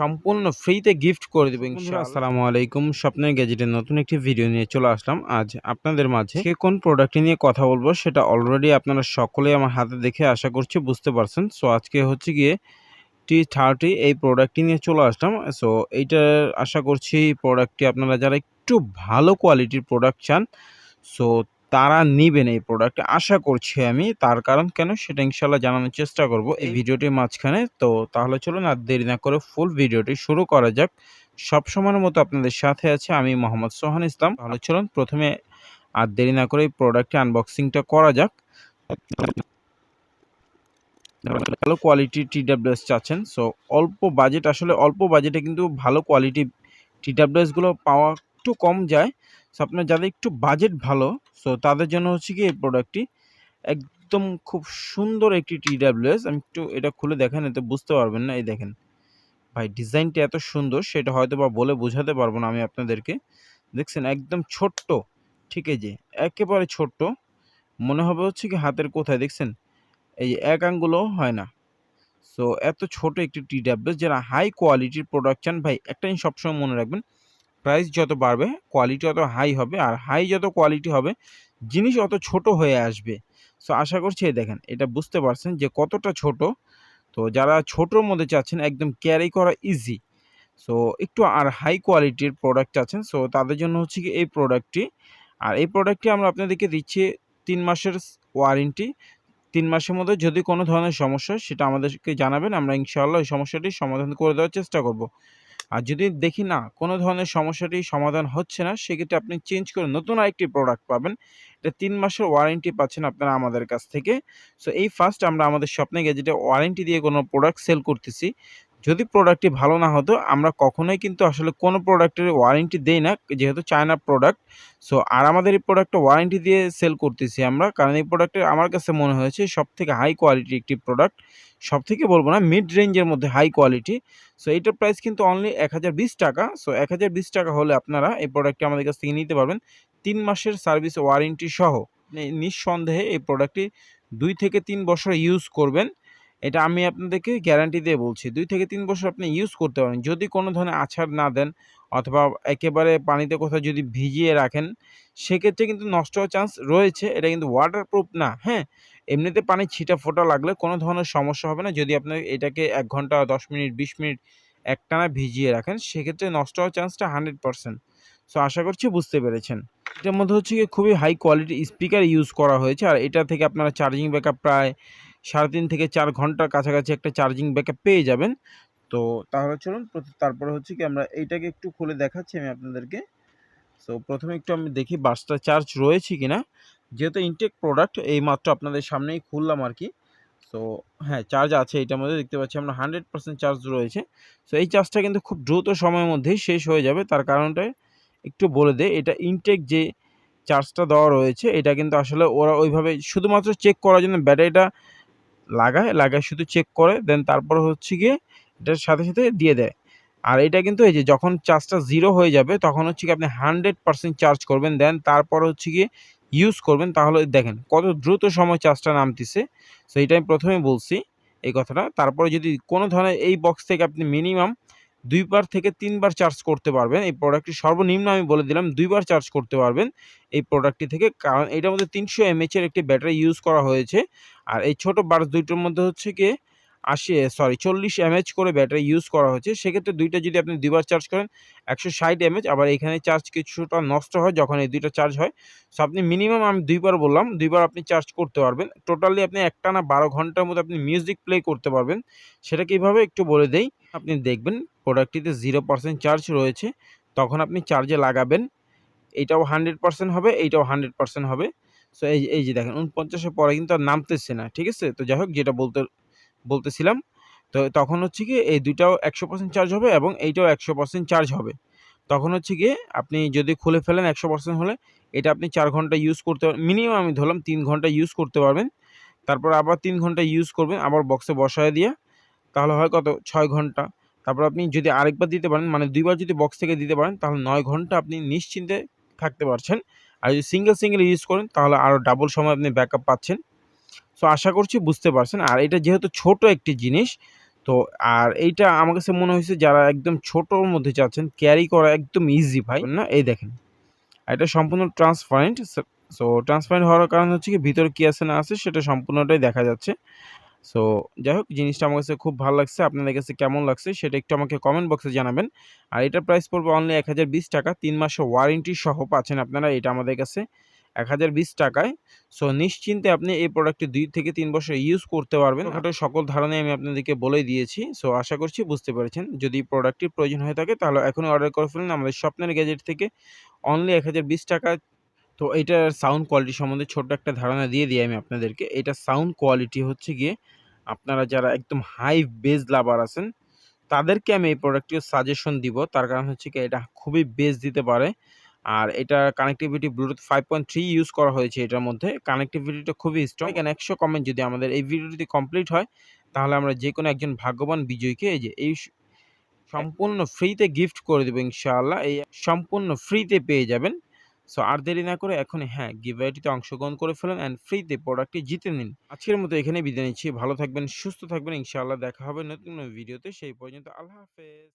সম্পূর্ণ ফ্রিতে গিফট করে দেবো ইনশাআল্লাহ। আসসালামু আলাইকুম স্বপ্নের গ্যাজেটের নতুন একটি ভিডিও নিয়ে চলে আসলাম। আজ আপনাদের মাঝে কে কোন প্রোডাক্টটি নিয়ে কথা বলব সেটা অলরেডি আপনারা সকলেই আমার হাতে দেখে আশা করছি বুঝতে পারছেন। সো আজকে হচ্ছে গিয়ে টি থার্টি এই প্রোডাক্টটি নিয়ে চলে আসলাম। সো এইটার আশা করছি প্রোডাক্টটি আপনারা যারা একটু ভালো কোয়ালিটির প্রোডাক্ট চান সো তারা নিবেন এই প্রোডাক্ট আশা করছি আমি তার কারণ কেন সেটা ইনশাল্লাহ জানানোর চেষ্টা করব এই ভিডিওটির মাঝখানে। তো তাহলে চলুন আর দেরি না করে ফুল ভিডিওটি শুরু করা যাক। সব সময়ের মতো আপনাদের সাথে আছে আমি মোহাম্মদ সোহান ইসলাম। তাহলে চলুন প্রথমে আর দেরি না করে এই প্রোডাক্টটি আনবক্সিংটা করা যাক। ভালো কোয়ালিটির টিডাব্লিউএস চাচ্ছেন। সো অল্প বাজেট আসলে অল্প বাজেটে কিন্তু ভালো কোয়ালিটি টি টিডাব্লিউএসগুলো পাওয়া একটু কম যায়। সো আপনার যাদের একটু বাজেট ভালো সো তাদের জন্য হচ্ছে কি এই প্রোডাক্টটি একদম খুব সুন্দর একটি টিডাব্লিউএস আমি একটু এটা খুলে দেখেন, এতে বুঝতে পারবেন না। এই দেখেন, ভাই ডিজাইনটি এত সুন্দর, সেটা হয়তো বা বলে বোঝাতে পারব না আমি আপনাদেরকে। দেখছেন, একদম ছোট্ট, ঠিক আছে যে, একেবারে ছোট্ট। মনে হবে হচ্ছে কি হাতের কোথায়, দেখছেন? এই যে এক আঙ্গুলও হয় না। সো এত ছোট একটি টি ডাব্লিউ যারা হাই কোয়ালিটির প্রোডাক্ট চান, ভাই একটা জিনিস সবসময় মনে রাখবেন প্রাইস যত বাড়বে কোয়ালিটি অত হাই হবে আর হাই যত কোয়ালিটি হবে, জিনিস অত ছোট হয়ে আসবে। সো আশা করছি এই দেখেন, এটা বুঝতে পারছেন যে কতটা ছোট। তো যারা ছোটোর মধ্যে চাচ্ছেন, একদম ক্যারি করা ইজি সো একটু আর হাই কোয়ালিটির প্রোডাক্ট আছেন সো তাদের জন্য হচ্ছে কি এই প্রোডাক্টটি আর এই প্রোডাক্টটি আমরা আপনাদেরকে দিচ্ছি তিন মাসের ওয়ারেন্টি তিন মাসের মধ্যে যদি কোনো ধরনের সমস্যা সেটা আমাদেরকে জানাবেন, আমরা ইনশাআল্লাহ ওই সমস্যাটির সমাধান করে দেওয়ার চেষ্টা করব। আর যদি দেখি না কোনো ধরনের সমস্যাটি সমাধান হচ্ছে না, সেক্ষেত্রে আপনি চেঞ্জ করে নতুন আরেকটি প্রোডাক্ট পাবেন। এটা তিন মাসের ওয়ারেন্টি পাচ্ছেন আপনারা আমাদের কাছ থেকে। সো এই ফার্স্ট আমরা আমাদের স্বপ্নে গেজেটে ওয়ারেন্টি দিয়ে কোনো প্রোডাক্ট সেল করতেছি। যদি প্রোডাক্টটি ভালো না হতো, আমরা কখনোই কিন্তু আসলে কোনো প্রোডাক্টের ওয়ারেন্টি দেই না, যেহেতু চায়না প্রোডাক্ট সো আর আমাদের এই প্রোডাক্টটা ওয়ারেন্টি দিয়ে সেল করতেছি আমরা, কারণ এই প্রোডাক্টের আমার কাছে মনে হয়েছে সব থেকে হাই কোয়ালিটি একটি প্রোডাক্ট সব থেকে বলব না মিড রেঞ্জের মধ্যে হাই কোয়ালিটি সো এইটার প্রাইস কিন্তু অনলি এক হাজার বিশ টাকা। সো এক হাজার বিশ টাকা হলে আপনারা এই প্রোডাক্টটি আমাদের কাছ থেকে নিতে পারবেন তিন মাসের সার্ভিস ওয়ারেন্টি সহ। নিঃসন্দেহে এই প্রোডাক্টটি দুই থেকে তিন বছর ইউজ করবেন। এটা আমি আপনাদেরকে গ্যারান্টি দিয়ে বলছি, দুই থেকে তিন বছর আপনি ইউজ করতে পারেন। যদি কোনো ধরনের আছাড় না দেন অথবা একেবারে পানিতে কোথাও যদি ভিজিয়ে রাখেন, সেক্ষেত্রে কিন্তু নষ্ট হওয়ার চান্স রয়েছে। এটা কিন্তু ওয়াটারপ্রুফ না হ্যাঁ? এমনিতে পানি ছিটা ফোটা লাগলে কোনো ধরনের সমস্যা হবে না। যদি আপনি এটাকে এক ঘণ্টা, দশ মিনিট, বিশ মিনিট একটানা ভিজিয়ে রাখেন, সেক্ষেত্রে নষ্ট হওয়ার চান্সটা হান্ড্রেড পারসেন্ট সো আশা করছি বুঝতে পেরেছেন। এটার মধ্যে হচ্ছে কি খুবই হাই কোয়ালিটি স্পিকার ইউজ করা হয়েছে। আর এটা থেকে আপনারা চার্জিং ব্যাকআপ প্রায় সাড়ে তিন থেকে চার ঘণ্টার কাছাকাছি একটা চার্জিং ব্যাকআপ পেয়ে যাবেন। তো তাহলে চলুন তারপরে হচ্ছে কি আমরা এইটাকে একটু খুলে দেখাচ্ছি আমি আপনাদেরকে। সো প্রথমে একটু আমি দেখি বাসটা চার্জ রয়েছে কি না যেহেতু ইনটেক প্রোডাক্ট এই মাত্র আপনাদের সামনেই খুললাম আর কি সো হ্যাঁ চার্জ আছে এটার মধ্যে, দেখতে পাচ্ছি আমরা হান্ড্রেড পার্সেন্ট চার্জ রয়েছে। সো এই চার্জটা কিন্তু খুব দ্রুত সময়ের মধ্যেই শেষ হয়ে যাবে। তার কারণটা একটু বলে দে, এটা ইনটেক যে চার্জটা দেওয়া রয়েছে, এটা কিন্তু আসলে ওরা ওইভাবে শুধুমাত্র চেক করার জন্য ব্যাটারিটা লাগায় লাগায় শুধু চেক করে দেন তারপর হচ্ছে গিয়ে এটার সাথে সাথে দিয়ে দেয়। আর এটা কিন্তু এই যে যখন চার্জটা জিরো হয়ে যাবে, তখন হচ্ছে কি আপনি হান্ড্রেড পার্সেন্ট চার্জ করবেন দেন তারপর হচ্ছে গিয়ে ইউজ করবেন। তাহলে দেখেন কত দ্রুত সময় চার্জটা নামতেছে। সো এটা আমি প্রথমে বলছি এই কথাটা। তারপরে যদি কোনো ধরনের এই বক্স থেকে আপনি মিনিমাম দুইবার থেকে তিনবার চার্জ করতে পারবেন, এই প্রোডাক্টটি সর্বনিম্ন আমি বলে দিলাম, দুইবার চার্জ করতে পারবেন এই প্রোডাক্টটি থেকে। কারণ এটার মধ্যে তিনশো এমএচের একটি ব্যাটারি ইউজ করা হয়েছে। আর এই ছোটো বার্স দুইটার মধ্যে হচ্ছে কি আশি সরি চল্লিশ এমএচ করে ব্যাটারি ইউজ করা হয়েছে। সেক্ষেত্রে দুইটা যদি আপনি দুইবার চার্জ করেন, একশো ষাট এমএচ আবার এখানে চার্জ কিছুটা নষ্ট হয় যখন এই দুইটা চার্জ হয়। সো আপনি মিনিমাম আমি দুইবার বললাম, দুইবার আপনি চার্জ করতে পারবেন। টোটালি আপনি একটা না বারো ঘণ্টার মধ্যে আপনি মিউজিক প্লে করতে পারবেন। সেটা কীভাবে একটু বলে দেই, আপনি দেখবেন প্রোডাক্টটিতে জিরো পার্সেন্ট চার্জ রয়েছে। তখন আপনি চার্জে লাগাবেন। এটাও হান্ড্রেড পার্সেন্ট হবে, এইটাও হান্ড্রেড পার্সেন্ট হবে। সো এই এই যে দেখেন উনপঞ্চাশের পরে কিন্তু আর নামতেছে না, ঠিক আছে? তো যাই হোক যেটা বলতে, বলতেছিলাম, তো তখন হচ্ছে কি এই দুইটাও একশো পার্সেন্ট চার্জ হবে এবং এইটাও একশো পার্সেন্ট চার্জ হবে। তখন হচ্ছে গিয়ে আপনি যদি খুলে ফেলেন একশো পার্সেন্ট হলে, এটা আপনি চার ঘণ্টা ইউজ করতে মিনিমাম আমি ধরলাম তিন ঘণ্টা ইউজ করতে পারবেন। তারপর আবার তিন ঘণ্টা ইউজ করবেন, আবার বক্সে বসায় দিয়ে, তাহলে হয় কত? ছয় ঘণ্টা। তারপর আপনি যদি আরেকবার দিতে পারেন মানে দুইবার যদি বক্স থেকে দিতে পারেন, তাহলে নয় ঘণ্টা আপনি নিশ্চিন্তে থাকতে পারছেন। আর যদি সিঙ্গেল সিঙ্গেল ইউজ করেন তাহলে আরও ডাবল সময় আপনি ব্যাকআপ পাচ্ছেন। সো আশা করছি বুঝতে পারছেন। আর এটা যেহেতু ছোট একটি জিনিস তো আর এইটা আমার কাছে মনে হয়েছে যারা একদম ছোটোর মধ্যে চাচ্ছেন ক্যারি করা একদম ইজি ভাই। না এই দেখেন। এটা সম্পূর্ণ ট্রান্সপারেন্ট সো ট্রান্সপারেন্ট হওয়ার কারণ হচ্ছে কি ভিতরে কী আছে না আছে সেটা সম্পূর্ণটাই দেখা যাচ্ছে। সো যাই হোক জিনিসটা আমার কাছে খুব ভালো লাগছে। আপনাদের কাছে কেমন লাগছে সেটা একটু আমাকে কমেন্ট বক্সে জানাবেন। আর এটার প্রাইস পড়বে অনলি এক হাজার বিশ টাকা। তিন মাসের ওয়ারেন্টি সহ পাচ্ছেন আপনারা এটা আমাদের কাছে এক হাজার বিশ টাকায়। সো নিশ্চিন্তে আপনি এই প্রোডাক্টটি দুই থেকে তিন বছর ইউজ করতে পারবেন। ওটা সকল ধারণাই আমি আপনাদেরকে বলে দিয়েছি। সো আশা করছি বুঝতে পেরেছেন। যদি প্রোডাক্টটির প্রয়োজন হয়ে থাকে তাহলে এখনই অর্ডার করে ফেলুন। আমাদের স্বপ্নের গ্যাজেট থেকে অনলি এক হাজার বিশ টাকা তো এইটার সাউন্ড কোয়ালিটি সম্বন্ধে ছোট্ট একটা ধারণা দিয়ে দিই আমি আপনাদেরকে। এটা সাউন্ড কোয়ালিটি হচ্ছে গিয়ে আপনারা যারা একদম হাই বেজ লাভার আছেন, তাদেরকে আমি এই প্রোডাক্টটিও সাজেশন দিব। তার কারণ হচ্ছে কি এটা খুবই বেজ দিতে পারে। আর এটা connectivity bluetooth five point three use করা হয়েছে এটার মধ্যে। কানেক্টিভিটিটা খুবই স্ট্রং এখানে একশো কমেন্ট যদি আমাদের এই ভিডিওটি কমপ্লিট হয়, তাহলে আমরা যে কোনো একজন ভাগ্যবান বিজয়ীকে এই যে এই সম্পূর্ণ ফ্রিতে গিফট করে দেবো ইনশাআল্লাহ। এই সম্পূর্ণ ফ্রিতে পেয়ে যাবেন। সো আর দেরি না করে এখন হ্যাঁ গিভওয়েটিতে অংশগ্রহণ করে ফেলেন অ্যান্ড ফ্রিতে প্রোডাক্টটি জিতে নিন। আজকের মতো এখানে বিদায় নিচ্ছি। ভালো থাকবেন, সুস্থ থাকবেন। ইনশাআল্লাহ দেখা হবে নতুন ভিডিওতে সেই পর্যন্ত আল্লাহ হাফেজ।